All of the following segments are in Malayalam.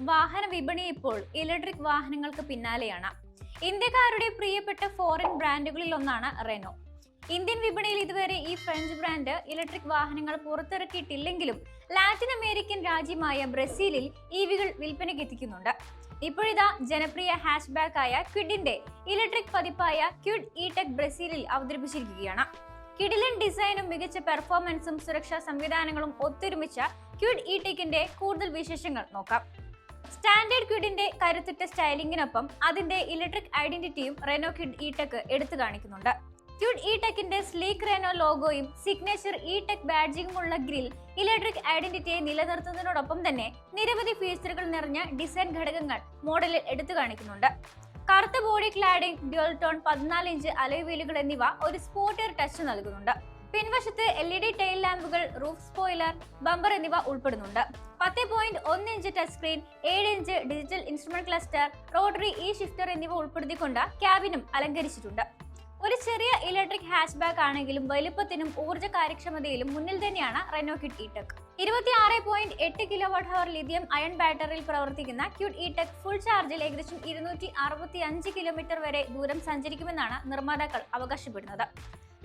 വാഹന വിപണി ഇപ്പോൾ ഇലക്ട്രിക് വാഹനങ്ങൾക്ക് പിന്നാലെയാണ്. ഇന്ത്യക്കാരുടെ പ്രിയപ്പെട്ട ഫോറിൻ ബ്രാൻഡുകളിൽ ഒന്നാണ് റെനോ ഇന്ത്യൻ വിപണിയിൽ ഇതുവരെ ഈ ഫ്രഞ്ച് ബ്രാൻഡ് ഇലക്ട്രിക് വാഹനങ്ങൾ പുറത്തിറക്കിയിട്ടില്ലെങ്കിലും ലാറ്റിൻ അമേരിക്കൻ രാജ്യമായ ബ്രസീലിൽ ഇവികൾ വിൽപ്പനയ്ക്ക് എത്തിക്കുന്നുണ്ട്. ഇപ്പോഴിതാ ജനപ്രിയ ഹാഷ് ആയ ക്വിഡിന്റെ ഇലക്ട്രിക് പതിപ്പായ ക്വിഡ് ഇ ടെക് ബ്രസീലിൽ അവതരിപ്പിച്ചിരിക്കുകയാണ്. കിഡിലൻ ഡിസൈനും മികച്ച പെർഫോമൻസും സുരക്ഷാ സംവിധാനങ്ങളും ഒത്തൊരുമിച്ച ക്വിഡ് ഇ ടെക്കിന്റെ കൂടുതൽ വിശേഷങ്ങൾ നോക്കാം. സ്റ്റാൻഡേർഡ് ക്വിഡിന്റെ കരുത്തുറ്റ സ്റ്റൈലിംഗിനൊപ്പം അതിന്റെ ഇലക്ട്രിക് ഐഡന്റിറ്റിയും റെനോ ക്വിഡ് ഇ ടെക് എടുത്തു കാണിക്കുന്നുണ്ട്. ക്യൂഡ് ഇ ടെക്കിന്റെ സ്ലീക്ക് റെനോ ലോഗോയും സിഗ്നേച്ചർ ഇ ടെക് ബാഡ്ജിങ്ങുമുള്ള ഗ്രിൽ ഇലക്ട്രിക് ഐഡന്റിറ്റിയെ നിലനിർത്തുന്നതിനോടൊപ്പം തന്നെ നിരവധി ഫീച്ചറുകൾ നിറഞ്ഞ ഡിസൈൻ ഘടകങ്ങൾ മോഡലിൽ എടുത്തു കാണിക്കുന്നുണ്ട്. കറുത്ത ബോഡി ക്ലാഡിംഗ് ഡ്യുവൽ ടോൺ പതിനാല് ഇഞ്ച് അലോയ് വീലുകൾ എന്നിവ ഒരു സ്പോർട്ടിയർ ടച്ച് നൽകുന്നുണ്ട്. പിൻവശത്ത് എൽ ഇ ഡി ടെയിൽ ലാമ്പുകൾ റൂഫ് സ്പോയിലർ ബമ്പർ എന്നിവ ഉൾപ്പെടുന്നുണ്ട്. പത്ത് പോയിന്റ് ഒന്ന് ഇഞ്ച് ടച്ച് സ്ക്രീൻ ഏഴ് inch digital instrument cluster rotary E shifter എന്നിവ ഉൾപ്പെടുത്തിക്കൊണ്ട് ക്യാബിനും അലങ്കരിച്ചിട്ടുണ്ട്. ഒരു ചെറിയ ഇലക്ട്രിക് ഹാച്ച് ബാക്ക് ആണെങ്കിലും വലുപ്പത്തിനും ഊർജ കാര്യക്ഷമതയിലും മുന്നിൽ തന്നെയാണ് റെനോ ക്യൂട്ട് ഇടെക് ടെക് ഇരുപത്തി ആറ് പോയിന്റ് എട്ട് kilo watt hour lithium ion ബാറ്ററിയിൽ പ്രവർത്തിക്കുന്ന ക്യൂട്ട് ഇടെക് ഫുൾ ചാർജിൽ ഏകദേശം ഇരുന്നൂറ്റി അറുപത്തി അഞ്ച് കിലോമീറ്റർ വരെ ദൂരം സഞ്ചരിക്കുമെന്നാണ് നിർമ്മാതാക്കൾ അവകാശപ്പെടുന്നത്.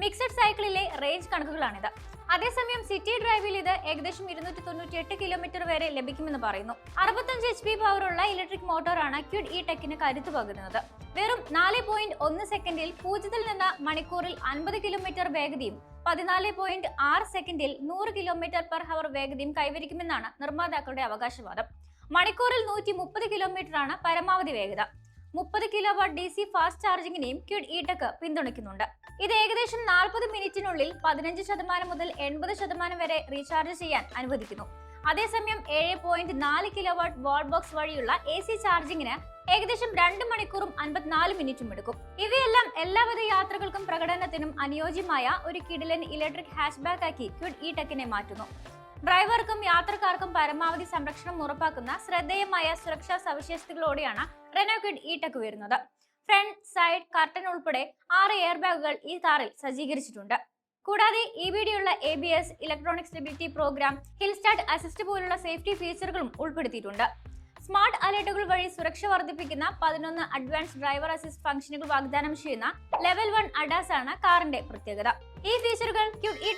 മിക്സഡ് സൈക്കിളിലെ റേഞ്ച് കണക്കുകളാണിത്. അതേസമയം സിറ്റി ഡ്രൈവിൽ ഇത് ഏകദേശം ഇരുന്നൂറ്റി തൊണ്ണൂറ്റി എട്ട് കിലോമീറ്റർ വരെ ലഭിക്കുമെന്ന് പറയുന്നു. അറുപത്തഞ്ച് എച്ച് പി പവറുള്ള ഇലക്ട്രിക് മോട്ടോറാണ് ക്യൂഡ് ഇ ടെക്കിന് കരുത്ത് പകരുന്നത്. വെറും നാല് പോയിന്റ് ഒന്ന് സെക്കൻഡിൽ പൂജ്യത്തിൽ നിന്ന് മണിക്കൂറിൽ അൻപത് കിലോമീറ്റർ വേഗതയും പതിനാല് പോയിന്റ് ആറ് സെക്കൻഡിൽ നൂറ് കിലോമീറ്റർ പെർ ഹവർ വേഗതയും കൈവരിക്കുമെന്നാണ് നിർമ്മാതാക്കളുടെ അവകാശവാദം. മണിക്കൂറിൽ നൂറ്റി മുപ്പത് കിലോമീറ്റർ ആണ് പരമാവധി വേഗത. മുപ്പത് kilo watt D C fast ചാർജിങ്ങിനെയും Kwid E Tech പിന്തുണയ്ക്കുന്നുണ്ട്. ഇത് ഏകദേശം നാൽപ്പത് മിനിറ്റിനുള്ളിൽ പതിനഞ്ച് ശതമാനം മുതൽ എൺപത് ശതമാനം വരെ റീചാർജ് ചെയ്യാൻ അനുവദിക്കുന്നു. അതേസമയം ഏഴ് പോയിന്റ് നാല് കിലോ വാട്ട് വാൾ ബോക്സ് വഴിയുള്ള എ സി ചാർജിങ്ങിന് ഏകദേശം രണ്ട് മണിക്കൂറും അൻപത്തിനാല് മിനിറ്റും എടുക്കും. ഇവയെല്ലാം എല്ലാവിധ യാത്രകൾക്കും പ്രകടനത്തിനും അനുയോജ്യമായ ഒരു കിഡിലൻ ഇലക്ട്രിക് ഹാഷ്ബാക്ക് ആക്കി ക്വിഡ് ഇ ടെക്കിനെ മാറ്റുന്നു. ഡ്രൈവർക്കും യാത്രക്കാർക്കും പരമാവധി സംരക്ഷണം ഉറപ്പാക്കുന്ന ശ്രദ്ധേയമായ സുരക്ഷാ സവിശേഷതകളോടെയാണ് റെനോ ഇ ടെക് വരുന്നത്. ഫ്രണ്ട് സൈഡ് കർട്ടൻ ഉൾപ്പെടെ ആറ് എയർ ബാഗുകൾ ഈ കാറിൽ സജ്ജീകരിച്ചിട്ടുണ്ട്. കൂടാതെ E B ഡിയുള്ള A B S electronic stability programme hill start assist പോലുള്ള സേഫ്റ്റി ഫീച്ചറുകളും ഉൾപ്പെടുത്തിയിട്ടുണ്ട്. സ്മാർട്ട് അലേർട്ടുകൾ വഴി സുരക്ഷ വർദ്ധിപ്പിക്കുന്ന പതിനൊന്ന് അഡ്വാൻസ് ഡ്രൈവർ അസിസ്റ്റ് ഫംഗ്ഷനുകൾ വാഗ്ദാനം ചെയ്യുന്ന ലെവൽ വൺ അഡാസ് ആണ് കാറിന്റെ പ്രത്യേകത. ഈ ഫീച്ചറുകൾ ക്യുഡ് ഇ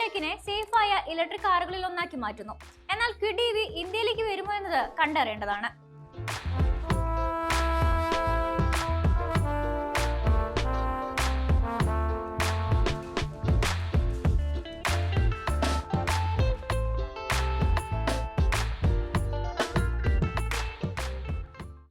ഇലക്ട്രിക് കാറുകളിൽ ഒന്നാക്കി മാറ്റുന്നു. എന്നാൽ വി ഇന്ത്യയിലേക്ക് വരുമോ എന്നത് കണ്ടറിയേണ്ടതാണ്.